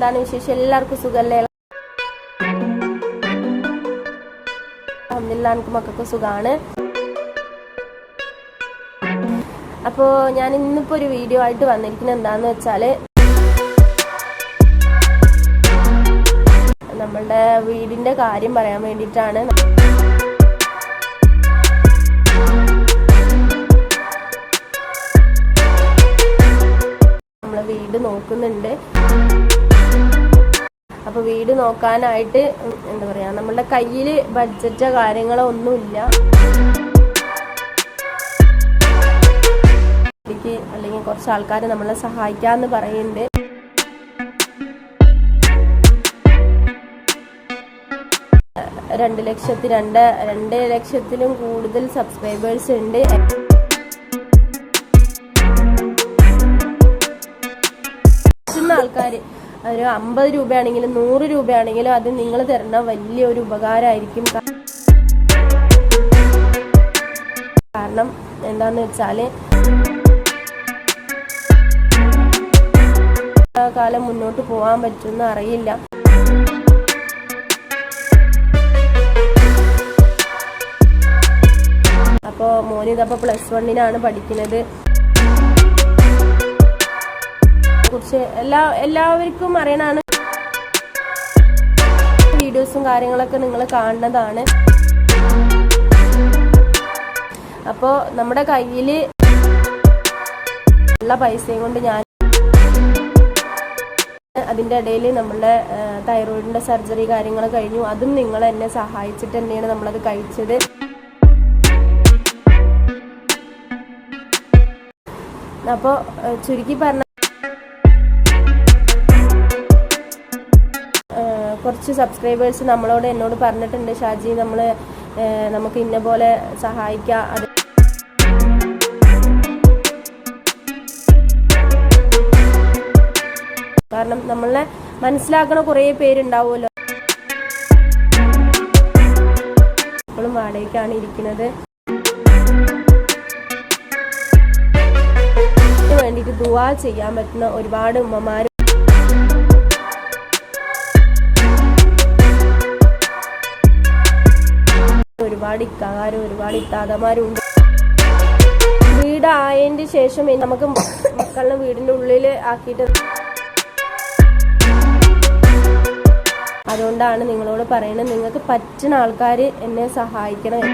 എന്താണ് വിശേഷം? എല്ലാവർക്കും സുഖമല്ലേ അഹമ്മദില്ല മക്കൾക്ക് സുഖമാണ് അപ്പോൾ ഞാൻ ഇന്നിപ്പോ ഒരു വീഡിയോ ആയിട്ട് വന്നിരിക്കുന്നത് എന്താന്ന് വെച്ചാൽ നമ്മളുടെ വീടിന്റെ കാര്യം പറയാൻ വേണ്ടിയിട്ടാണ്. നമ്മൾ വീട് നോക്കുന്നുണ്ട്. അപ്പോൾ വീട് നോക്കാനായിട്ട് എന്താ പറയുക നമ്മളുടെ കയ്യിൽ ബഡ്ജറ്റോ കാര്യങ്ങളോ ഒന്നുമില്ല. എനിക്ക് അല്ലെങ്കിൽ കുറച്ച് ആൾക്കാർ നമ്മളെ സഹായിക്കാന്ന് പറയുന്നുണ്ട്. രണ്ട് ലക്ഷത്തി രണ്ട് രണ്ട് ലക്ഷത്തിലും കൂടുതൽ സബ്സ്ക്രൈബേഴ്സ് ഉണ്ട്. ആൾക്കാർ ഒരു അമ്പത് രൂപയാണെങ്കിലും നൂറ് രൂപയാണെങ്കിലും അത് നിങ്ങൾ തരുന്ന വലിയൊരു ഉപകാരമായിരിക്കും. കാരണം എന്താന്ന് വെച്ചാൽ കാലം മുന്നോട്ട് പോകാൻ പറ്റുമെന്ന് അറിയില്ല. അപ്പോൾ മോനിതപ്പോൾ പ്ലസ് വണ്ണിനാണ് പഠിക്കുന്നത്. കുറിച്ച് എല്ലാ എല്ലാവർക്കും അറിയണതാണ്. വീഡിയോസും കാര്യങ്ങളൊക്കെ നിങ്ങൾ കാണുന്നതാണ്. അപ്പോൾ നമ്മുടെ കയ്യിൽ ഉള്ള പൈസയും കൊണ്ട് ഞാൻ അതിന്റെ ഇടയിൽ നമ്മളുടെ തൈറോയിഡിന്റെ സർജറി കാര്യങ്ങൾ കഴിഞ്ഞു. അതും നിങ്ങൾ എന്നെ സഹായിച്ചിട്ട് തന്നെയാണ് നമ്മളത് കഴിച്ചത്. അപ്പോൾ ചുരുക്കി പറഞ്ഞ കുറച്ച് സബ്സ്ക്രൈബേഴ്സ് നമ്മളോട് എന്നോട് പറഞ്ഞിട്ടുണ്ട് ഷാജി നമ്മൾ നമുക്ക് ഇന്ന പോലെ സഹായിക്കാം. കാരണം നമ്മളെ മനസ്സിലാക്കണ കുറേ പേരുണ്ടാവുമല്ലോ. ഇപ്പോഴും വാടകയ്ക്കാണ് ഇരിക്കുന്നത്. വേണ്ടിയിട്ട് ദുവാ ചെയ്യാൻ പറ്റുന്ന ഒരുപാട് ഉമ്മമാർ ഒരുപാട് ഇക്കാകാരും ഒരുപാട് ഇത്താതമാരും ഉണ്ട് വീടായതിന്റെ ശേഷം നമുക്ക് മക്കളെ വീടിന്റെ ഉള്ളിൽ ആക്കിയിട്ട് അതുകൊണ്ടാണ് നിങ്ങളോട് പറയുന്നത് നിങ്ങൾക്ക് പറ്റുന്ന ആൾക്കാർ എന്നെ സഹായിക്കണം.